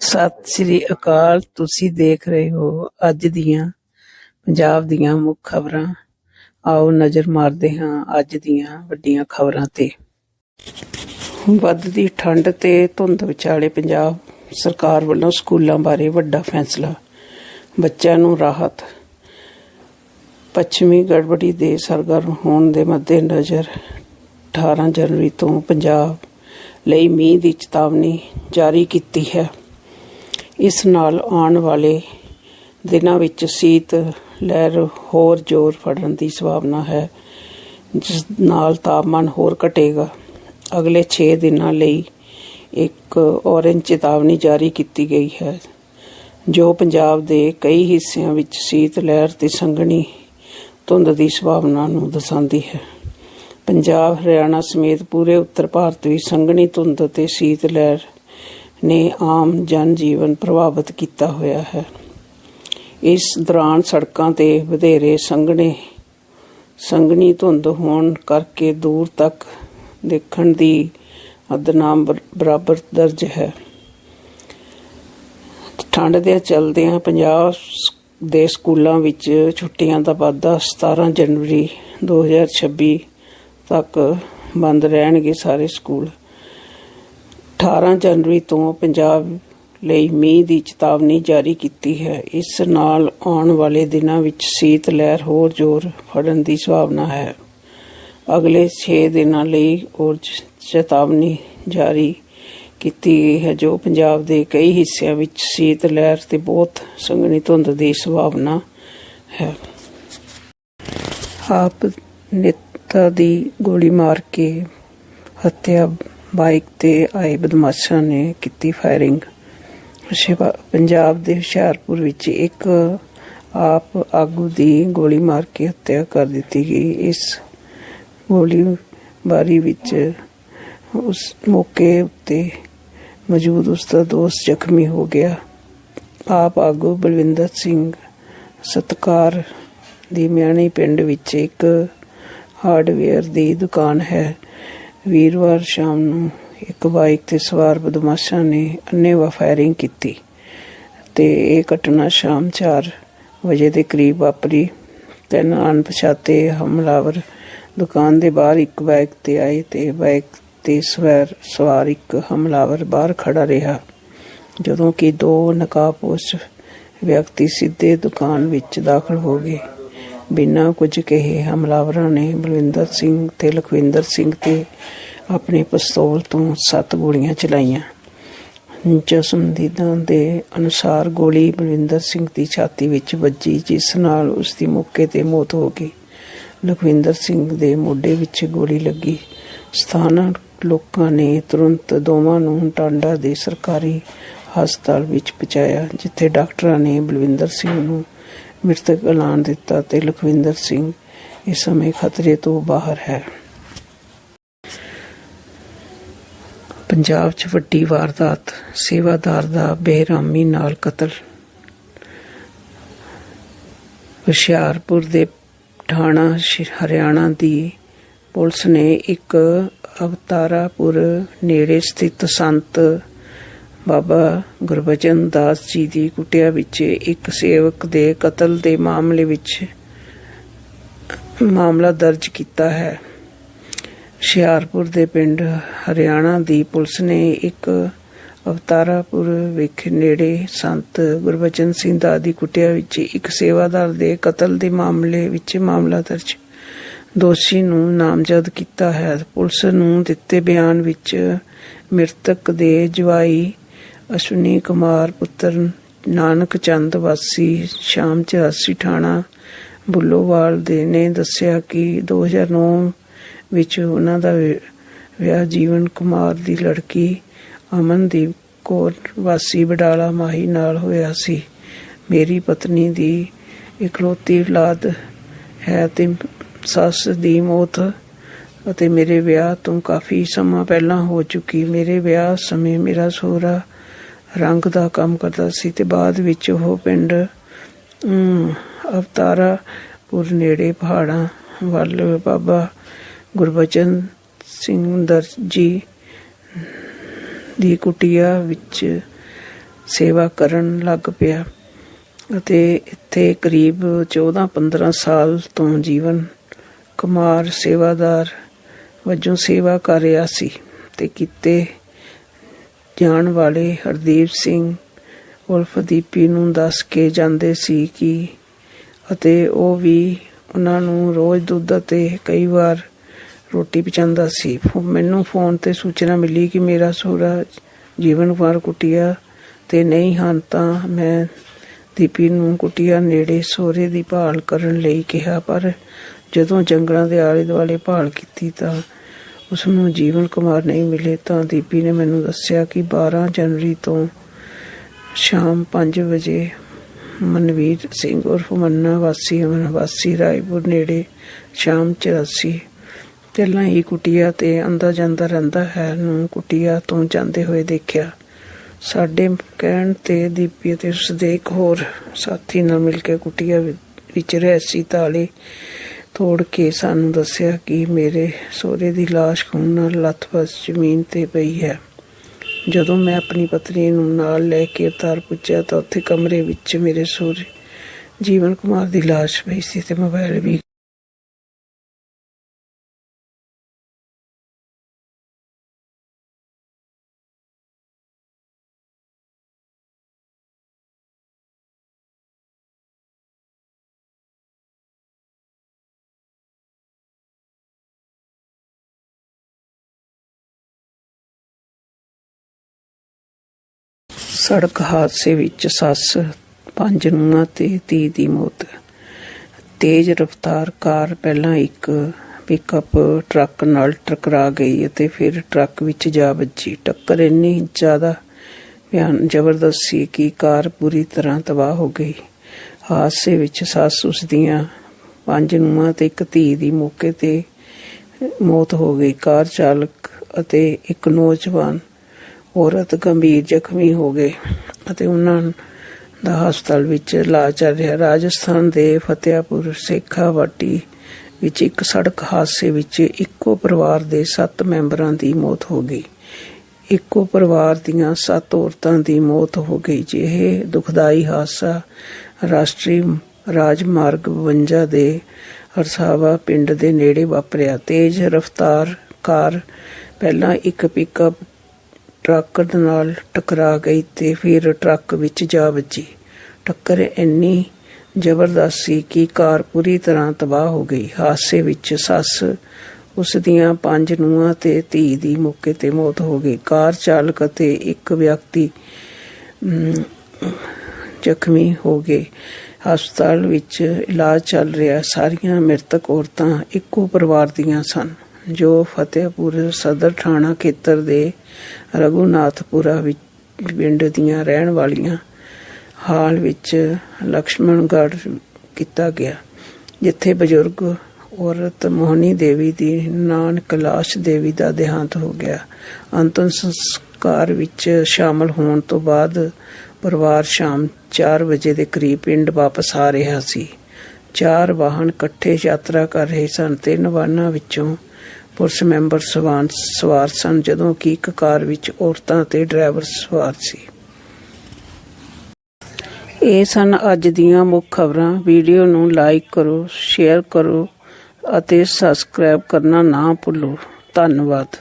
ਸਤਿ ਸ੍ਰੀ ਅਕਾਲ, ਤੁਸੀਂ ਦੇਖ ਰਹੇ ਹੋ ਅੱਜ ਦੀਆਂ ਪੰਜਾਬ ਦੀਆਂ ਮੁੱਖ ਖਬਰਾਂ। ਆਓ ਨਜ਼ਰ ਮਾਰਦੇ ਹਾਂ ਅੱਜ ਦੀਆਂ ਵੱਡੀਆਂ ਖਬਰਾਂ ਤੇ। ਵੱਧਦੀ ਠੰਡ ਤੇ ਧੁੰਦ ਵਿਚਾਲੇ ਪੰਜਾਬ ਸਰਕਾਰ ਵੱਲੋਂ ਸਕੂਲਾਂ ਬਾਰੇ ਵੱਡਾ ਫੈਸਲਾ। ਬੱਚਿਆਂ ਨੂੰ ਰਾਹਤ। ਪੱਛਮੀ ਗੜਬੜੀ ਦੇ ਸਰਗਰਮ ਹੋਣ ਦੇ ਮੱਦੇਨਜ਼ਰ 18 ਜਨਵਰੀ ਤੋਂ ਪੰਜਾਬ ਲਈ ਮੀਂਹ ਦੀ ਚੇਤਾਵਨੀ ਜਾਰੀ ਕੀਤੀ ਹੈ। ਇਸ ਨਾਲ ਆਉਣ ਵਾਲੇ ਦਿਨਾਂ ਵਿੱਚ ਸੀਤ, ਲਹਿਰ, ਹੋਰ ਜ਼ੋਰ ਫੜਨ ਦੀ ਸੰਭਾਵਨਾ ਹੈ, ਜਿਸ ਨਾਲ ਤਾਪਮਾਨ ਹੋਰ ਘਟੇਗਾ। ਅਗਲੇ 6 ਦਿਨਾਂ ਲਈ ਇੱਕ ਔਰੇਂਜ ਚੇਤਾਵਨੀ ਜਾਰੀ ਕੀਤੀ ਗਈ ਹੈ, ਜੋ ਪੰਜਾਬ ਦੇ ਕਈ ਹਿੱਸਿਆਂ ਵਿੱਚ ਸੀਤ, ਲਹਿਰ ਤੇ ਸੰਘਣੀ ਧੁੰਦ ਦੀ ਸੰਭਾਵਨਾ ਨੂੰ ਦਰਸਾਉਂਦੀ ਹੈ। ਪੰਜਾਬ, ਹਰਿਆਣਾ ਸਮੇਤ ਪੂਰੇ ਉੱਤਰ ਭਾਰਤ ਵਿੱਚ ਸੰਘਣੀ ਧੁੰਦ ਤੇ ਸੀਤ, ਲਹਿਰ ਨੇ ਆਮ ਜਨ ਜੀਵਨ ਪ੍ਰਭਾਵਿਤ ਕੀਤਾ ਹੋਇਆ ਹੈ। ਇਸ ਦੌਰਾਨ ਸੜਕਾਂ ਤੇ ਵਧੇਰੇ ਸੰਘਣੇ, ਸੰਘਣੀ ਧੁੰਦ ਹੋਣ ਕਰਕੇ ਦੂਰ ਤੱਕ ਦੇਖਣ ਦੀ ਅਦਨਾਮ ਬਰਾਬਰ ਦਰਜ ਹੈ। ਠੰਡ ਦੇ ਚਲਦਿਆਂ ਪੰਜਾਬ ਦੇ ਸਕੂਲਾਂ ਵਿੱਚ ਛੁੱਟੀਆਂ ਦਾ ਵਾਧਾ 17 ਜਨਵਰੀ 2026 ਤੱਕ ਬੰਦ ਰਹਿਣਗੇ ਸਾਰੇ ਸਕੂਲ। 18 ਜਨਵਰੀ ਤੋਂ ਪੰਜਾਬ ਲਈ ਮੀਂਹ ਦੀ ਚੇਤਾਵਨੀ ਜਾਰੀ ਕੀਤੀ ਹੈ। ਇਸ ਨਾਲ ਆਉਣ ਵਾਲੇ ਦਿਨਾਂ ਵਿੱਚ ਸੀਤ ਲਹਿਰ ਹੋਰ ਜ਼ੋਰ ਫੜਨ ਦੀ ਸੰਭਾਵਨਾ ਹੈ। ਅਗਲੇ 6 ਦਿਨਾਂ ਲਈ ਹੋਰ ਚੇਤਾਵਨੀ ਜਾਰੀ ਕੀਤੀ ਗਈ ਹੈ, ਜੋ ਪੰਜਾਬ ਦੇ ਕਈ ਹਿੱਸਿਆਂ ਵਿੱਚ ਸੀਤ ਲਹਿਰ ਤੇ ਬਹੁਤ ਸੰਘਣੀ ਧੁੰਦ ਦੀ ਸੰਭਾਵਨਾ ਹੈ। ਆਪ ਨੇਤਾ ਦੀ ਗੋਲੀ ਮਾਰ ਕੇ ਹੱਤਿਆ ਬਾਈਕ ਤੇ ਆਏ ਬਦਮਾਸ਼ਾਂ ਨੇ ਕੀਤੀ ਫਾਇਰਿੰਗ। ਪੰਜਾਬ ਦੇ ਹੁਸ਼ਿਆਰਪੁਰ ਵਿੱਚ ਇੱਕ ਆਪ ਆਗੂ ਦੀ ਗੋਲੀ ਮਾਰ ਕੇ ਹੱਤਿਆ ਕਰ ਦਿੱਤੀ ਗਈ। ਇਸ ਗੋਲੀਬਾਰੀ ਵਿੱਚ ਉਸ ਮੌਕੇ ਉੱਤੇ ਮੌਜੂਦ ਉਸ ਦਾ ਦੋਸਤ ਜ਼ਖਮੀ ਹੋ ਗਿਆ। ਆਪ ਆਗੂ ਬਲਵਿੰਦਰ ਸਿੰਘ ਸਤਕਾਰ ਦੀ ਮਿਆਣੀ ਪਿੰਡ ਵਿੱਚ ਇੱਕ ਹਾਰਡਵੇਅਰ ਦੀ ਦੁਕਾਨ ਹੈ। ਵੀਰਵਾਰ ਸ਼ਾਮ ਨੂੰ ਇੱਕ ਬਾਈਕ ਤੇ ਸਵਾਰ ਬਦਮਾਸ਼ਾਂ ਨੇ ਅੰਨ੍ਹੇਵਾਹ ਫਾਇਰਿੰਗ ਕੀਤੀ ਤੇ ਇਹ ਘਟਨਾ ਸ਼ਾਮ 4 ਵਜੇ ਦੇ ਕਰੀਬ ਵਾਪਰੀ। ਤਿੰਨ ਅਣਪਛਾਤੇ ਹਮਲਾਵਰ ਦੁਕਾਨ ਦੇ ਬਾਹਰ ਇੱਕ ਬਾਈਕ ਤੇ ਆਏ ਤੇ ਬਾਈਕ ਤੇ ਸਵਾਰ ਸਵਾਰ ਇੱਕ ਹਮਲਾਵਰ ਬਾਹਰ ਖੜਾ ਰਿਹਾ, ਜਦੋਂ ਕਿ ਦੋ ਨਕਾਬਪੋਸ਼ ਵਿਅਕਤੀ ਸਿੱਧੇ ਦੁਕਾਨ ਵਿੱਚ ਦਾਖਲ ਹੋ ਗਏ। ਬਿਨਾਂ ਕੁਝ ਕਹੇ ਹਮਲਾਵਰਾਂ ਨੇ ਬਲਵਿੰਦਰ ਸਿੰਘ ਤੇ ਲਖਵਿੰਦਰ ਸਿੰਘ ਤੇ ਆਪਣੇ ਪਿਸਤੌਲ ਤੋਂ ਸੱਤ ਗੋਲੀਆਂ ਚਲਾਈਆਂ। ਜਸਮਦੀਦਾਂ ਦੇ ਅਨੁਸਾਰ ਗੋਲੀ ਬਲਵਿੰਦਰ ਸਿੰਘ ਦੀ ਛਾਤੀ ਵਿੱਚ ਵੱਜੀ, ਜਿਸ ਨਾਲ ਉਸ ਦੀ ਮੌਕੇ ਤੇ ਮੌਤ ਹੋ ਗਈ। ਲਖਵਿੰਦਰ ਸਿੰਘ ਦੇ ਮੋਢੇ ਵਿੱਚ ਗੋਲੀ ਲੱਗੀ। ਸਥਾਨਕ ਲੋਕਾਂ ਨੇ ਤੁਰੰਤ ਦੋਵਾਂ ਨੂੰ ਟਾਂਡਾ ਦੇ ਸਰਕਾਰੀ ਹਸਪਤਾਲ ਵਿੱਚ ਪਹੁੰਚਾਇਆ, ਜਿੱਥੇ ਡਾਕਟਰਾਂ ਨੇ ਬਲਵਿੰਦਰ ਸਿੰਘ ਨੂੰ ਮ੍ਰਿਤਕ ਐਲਾਨ ਦਿੱਤਾ ਤੇ ਲਖਵਿੰਦਰ ਸਿੰਘ ਇਸ ਸਮੇਂ ਖਤਰੇ ਤੋਂ ਬਾਹਰ ਹੈ। ਪੰਜਾਬ 'ਚ ਵੱਡੀ ਵਾਰਦਾਤ, ਸੇਵਾਦਾਰ ਦਾ ਬੇਰਹਿਮੀ ਨਾਲ ਕਤਲ। ਹੁਸ਼ਿਆਰਪੁਰ ਦੇ ਠਾਣਾ ਹਰਿਆਣਾ ਦੀ ਪੁਲਿਸ ਨੇ ਇੱਕ ਅਵਤਾਰਾਪੁਰ ਨੇੜੇ ਸਥਿਤ ਸੰਤ ਬਾਬਾ ਗੁਰਬਚਨ ਦਾਸ ਜੀ ਦੀ ਕੁਟਿਆ ਵਿੱਚ ਇੱਕ ਸੇਵਕ ਦੇ ਕਤਲ ਦੇ ਮਾਮਲੇ ਵਿੱਚ ਮਾਮਲਾ ਦਰਜ ਕੀਤਾ ਹੈ। ਹੁਸ਼ਿਆਰਪੁਰ ਦੇ ਪਿੰਡ ਹਰਿਆਣਾ ਦੀ ਪੁਲਿਸ ਨੇ ਇੱਕ ਅਵਤਾਰਾਪੁਰ ਵਿਖੇ ਨੇੜੇ ਸੰਤ ਗੁਰਬਚਨ ਸਿੰਘ ਦਾ ਦੀ ਕੁਟਿਆ ਵਿੱਚ ਇੱਕ ਸੇਵਾਦਾਰ ਦੇ ਕਤਲ ਦੇ ਮਾਮਲੇ ਵਿੱਚ ਮਾਮਲਾ ਦਰਜ। ਦੋਸ਼ੀ ਨੂੰ ਨਾਮਜ਼ਦ ਕੀਤਾ ਹੈ। ਪੁਲਿਸ ਨੂੰ ਦਿੱਤੇ ਬਿਆਨ ਵਿੱਚ ਮ੍ਰਿਤਕ ਦੇ ਜਵਾਈ ਅਸ਼ਵਨੀ ਕੁਮਾਰ, ਪੁੱਤਰ ਨਾਨਕ ਚੰਦ ਵਾਸੀ, ਸ਼ਾਮ 84 ਠਾਣਾ, ਬੁੱਲੋਵਾਲ ਦੇ ਨੇ ਦੱਸਿਆ ਕਿ 2009 ਵਿੱਚ ਉਹਨਾਂ ਦਾ ਵਿ- ਵਿਆਹ ਜੀਵਨ ਕੁਮਾਰ ਦੀ ਲੜਕੀ ਅਮਨਦੀਪ ਕੌਰ ਵਾਸੀ ਬਡਾਲਾ ਮਾਹੀ ਨਾਲ ਹੋਇਆ ਸੀ। ਮੇਰੀ ਪਤਨੀ ਦੀ ਇਕਲੌਤੀ ਔਲਾਦ ਹੈ ਤੇ ਸੱਸ ਦੀ ਮੌਤ ਅਤੇ ਮੇਰੇ ਵਿਆਹ ਤੋਂ ਕਾਫੀ ਸਮਾਂ ਪਹਿਲਾਂ ਹੋ ਚੁੱਕੀ। ਮੇਰੇ ਵਿਆਹ ਸਮੇਂ ਮੇਰਾ ਸਹੁਰਾ ਰੰਗ ਦਾ ਕੰਮ ਕਰਦਾ ਸੀ ਤੇ ਬਾਅਦ ਵਿੱਚ ਉਹ ਪਿੰਡ ਅਮ, ਅਵਤਾਰਾਪੁਰ ਨੇੜੇ ਪਹਾੜਾਂ ਵੱਲ ਬਾਬਾ ਗੁਰਬਚਨ ਸਿੰਘ ਦਰਜੀ ਦੀ ਕੁਟੀਆ ਵਿੱਚ ਸੇਵਾ ਕਰਨ ਲੱਗ ਪਿਆ ਅਤੇ ਇੱਥੇ ਕਰੀਬ 14-15 ਸਾਲ ਤੋਂ ਜੀਵਨ ਕੁਮਾਰ ਸੇਵਾਦਾਰ ਵਜੋਂ ਸੇਵਾ ਕਰ ਰਿਹਾ ਸੀ ਤੇ ਕਿਤੇ ਜਾਣ ਵਾਲੇ ਹਰਦੀਪ ਸਿੰਘ ਉਲਫ ਦੀਪੀ ਨੂੰ ਦੱਸ ਕੇ ਜਾਂਦੇ ਸੀ ਕਿ ਅਤੇ ਉਹ ਵੀ ਉਹਨਾਂ ਨੂੰ ਰੋਜ਼ ਦੁੱਧ ਅਤੇ ਕਈ ਵਾਰ ਰੋਟੀ ਪਹੁੰਚਾਉਂਦਾ ਸੀ। ਫੋ- ਮੈਨੂੰ ਫੋਨ ਤੇ ਸੂਚਨਾ ਮਿਲੀ ਕਿ ਮੇਰਾ ਸਹੁਰਾ ਜੀਵਨ ਕੁਮਾਰ ਕੁਟੀਆ ਤੇ ਨਹੀਂ ਹਨ ਤਾਂ ਮੈਂ ਦੀਪੀ ਨੂੰ ਕੁਟੀਆ ਨੇੜੇ ਸਹੁਰੇ ਦੀ ਭਾਲ ਕਰਨ ਲਈ ਕਿਹਾ, ਪਰ ਜਦੋਂ ਜੰਗਲਾਂ ਦੇ ਆਲੇ ਦੁਆਲੇ ਭਾਲ ਕੀਤੀ ਤਾਂ ਉਸ ਨੂੰ ਜੀਵਨ ਕੁਮਾਰ ਨਹੀਂ ਮਿਲੇ ਤਾਂ ਦੀਪੀ ਨੇ ਮੈਨੂੰ ਦੱਸਿਆ ਕਿ 12 ਜਨਵਰੀ ਤੋਂ ਸ਼ਾਮ 5 ਵਜੇ ਮਨਵੀਰ ਸਿੰਘ ਉਰਫ ਮੰਨਾ ਵਾਸੀ ਅਮਨ ਵਾਸੀ ਰਾਏਪੁਰ ਨੇੜੇ ਸ਼ਾਮ 84 ਪਹਿਲਾਂ ਹੀ ਕੁਟੀਆ ਤੇ ਆਂਦਾ ਜਾਂਦਾ ਰਹਿੰਦਾ ਹੈ ਨੂੰ ਕੁਟੀਆ ਤੋਂ ਜਾਂਦੇ ਹੋਏ ਦੇਖਿਆ। ਸਾਡੇ ਕਹਿਣ ਤੇ ਦੀਪੀ ਅਤੇ ਉਸਦੇ ਇੱਕ ਹੋਰ ਸਾਥੀ ਨਾਲ ਮਿਲ ਕੇ ਕੁਟੀਆ ਵਿ- ਵਿੱਚ ਰਹਿਸੀ ਤਾਲੇ ਤੋੜ ਕੇ ਸਾਨੂੰ ਦੱਸਿਆ ਕਿ ਮੇਰੇ ਸਹੁਰੇ ਦੀ ਲਾਸ਼ ਖੂਨ ਨਾਲ ਲੱਥਪੱਥ ਜ਼ਮੀਨ ਤੇ ਪਈ ਹੈ। ਜਦੋਂ ਮੈਂ ਆਪਣੀ ਪਤਨੀ ਨੂੰ ਨਾਲ ਲੈ ਕੇ ਅਵਤਾਰ ਪੁੱਜਿਆ ਤਾਂ ਉੱਥੇ ਕਮਰੇ ਵਿੱਚ ਮੇਰੇ ਸਹੁਰੇ ਜੀਵਨ ਕੁਮਾਰ ਦੀ ਲਾਸ਼ ਪਈ ਸੀ ਤੇ ਮੋਬਾਈਲ ਵੀ ਸੜਕ ਹਾਦਸੇ ਵਿੱਚ ਸੱਸ ਪੰਜ ਨੂੰਹਾਂ ਤੇ ਧੀ ਦੀ ਮੌਤ। ਤੇਜ਼ ਰਫ਼ਤਾਰ ਕਾਰ ਪਹਿਲਾਂ ਇੱਕ ਪਿਕਅਪ ਟਰੱਕ ਨਾਲ ਟਕਰਾ ਗਈ ਅਤੇ ਫਿਰ ਟਰੱਕ ਵਿੱਚ ਜਾ ਵੱਜੀ। ਟੱਕਰ ਇੰਨੀ ਜ਼ਿਆਦਾ ਭਿਆਨ, ਜ਼ਬਰਦਸਤ ਸੀ ਕਿ ਕਾਰ ਪੂਰੀ ਤਰ੍ਹਾਂ ਤਬਾਹ ਹੋ ਗਈ। ਹਾਦਸੇ ਵਿੱਚ ਸੱਸ ਉਸ ਦੀਆਂ ਪੰਜ ਨੂੰਹਾਂ ਤੇ ਇੱਕ ਧੀ ਦੀ ਮੌਕੇ ਤੇ ਮੌਤ ਹੋ ਗਈ। ਕਾਰ ਚਾਲਕ ਅਤੇ ਇੱਕ ਨੌਜਵਾਨ ਔਰਤ ਗੰਭੀਰ ਜ਼ਖਮੀ ਹੋ ਗਏ ਅਤੇ ਉਹਨਾਂ ਦਾ ਹਸਪਤਾਲ ਵਿੱਚ ਇਲਾਜ ਚੱਲ ਰਿਹਾ। ਰਾਜਸਥਾਨ ਦੇ ਫਤਿਆਪੁਰ ਸੇਖਾਵਾਟੀ ਵਿੱਚ ਇੱਕ ਸੜਕ ਹਾਦਸੇ ਵਿੱਚ ਇੱਕੋ ਪਰਿਵਾਰ ਦੇ 7 ਮੈਂਬਰਾਂ ਦੀ ਮੌਤ ਹੋ ਗਈ। ਇੱਕੋ ਪਰਿਵਾਰ ਦੀਆਂ 7 ਔਰਤਾਂ ਦੀ ਮੌਤ ਹੋ ਗਈ, ਜਿਹੇ ਦੁਖਦਾਈ ਹਾਦਸਾ ਰਾਸ਼ਟਰੀ ਰਾਜਮਾਰਗ 52 ਦੇ ਹਰਸਾਵਾ ਪਿੰਡ ਦੇ ਨੇੜੇ ਵਾਪਰਿਆ। ਤੇਜ਼ ਰਫ਼ਤਾਰ ਕਾਰ ਪਹਿਲਾਂ ਇੱਕ ਪਿਕਅਪ ਟਰੱਕ ਨਾਲ ਟਕਰਾ ਗਈ ਤੇ ਫਿਰ ਟਰੱਕ ਵਿੱਚ ਜਾ ਵੱਜੀ। ਟੱਕਰ ਇੰਨੀ ਜ਼ਬਰਦਸਤ ਸੀ ਕਿ ਕਾਰ ਪੂਰੀ ਤਰ੍ਹਾਂ ਤਬਾਹ ਹੋ ਗਈ। ਹਾਦਸੇ ਵਿੱਚ ਸੱਸ ਉਸ ਦੀਆਂ ਪੰਜ ਨੂੰਹਾਂ ਤੇ ਧੀ ਦੀ ਮੌਕੇ ਤੇ ਮੌਤ ਹੋ ਗਈ। ਕਾਰ ਚਾਲਕ ਅਤੇ ਇੱਕ ਵਿਅਕਤੀ ਜ਼ਖਮੀ ਹੋ ਗਏ। ਹਸਪਤਾਲ ਵਿੱਚ ਇਲਾਜ ਚੱਲ ਰਿਹਾ। ਸਾਰੀਆਂ ਮ੍ਰਿਤਕ ਔਰਤਾਂ ਇੱਕੋ ਪਰਿਵਾਰ ਦੀਆਂ ਸਨ। ਜੋ ਫਤਿਹਪੁਰ ਸਦਰ ਥਾਣਾ ਖੇਤਰ ਦੇ ਰਗੂਨਾਥਪੁਰਾ ਵਿੱਚ ਪਿੰਡ ਦੀਆਂ ਰਹਿਣ ਵਾਲੀਆਂ ਹਾਲ ਵਿੱਚ ਲక్ష్ਮਣਗੜ ਕੀਤਾ ਗਿਆ, ਜਿੱਥੇ ਬਜ਼ੁਰਗ ਔਰਤ ਮੋਹਨੀ ਦੇਵੀ ਦੀ ਨਾਨ ਕਲਾਸ਼ ਦੇਵੀ ਦਾ ਦੇਹਾਂਤ ਹੋ ਗਿਆ। ਅੰਤਮ ਸੰਸਕਾਰ ਵਿੱਚ ਸ਼ਾਮਲ ਹੋਣ ਤੋਂ ਬਾਅਦ ਪਰਿਵਾਰ ਸ਼ਾਮ 4 ਵਜੇ ਦੇ ਕਰੀਬ ਪਿੰਡ ਵਾਪਸ ਆ ਰਿਹਾ ਸੀ। ਚਾਰ ਵਾਹਨ ਇਕੱਠੇ ਯਾਤਰਾ ਕਰ ਰਹੇ ਸਨ। ਤਿੰਨ ਵਾਹਨਾਂ ਵਿੱਚੋਂ ਪੁਲਿਸ ਮੈਂਬਰ ਸਵਾਨ ਸਵਾਰ ਸਨ, ਜਦੋਂ ਕਿ ਇੱਕ ਕਾਰ ਵਿੱਚ ਔਰਤਾਂ ਤੇ ਡਰਾਈਵਰ ਸਵਾਰ ਸੀ। ਇਹ ਸਨ ਅੱਜ ਦੀਆਂ ਮੁੱਖ ਖਬਰਾਂ। ਵੀਡੀਓ ਨੂੰ ਲਾਈਕ ਕਰੋ, ਸ਼ੇਅਰ ਕਰੋ ਅਤੇ ਸਬਸਕ੍ਰਾਈਬ ਕਰਨਾ ਨਾ ਭੁੱਲੋ। ਧੰਨਵਾਦ।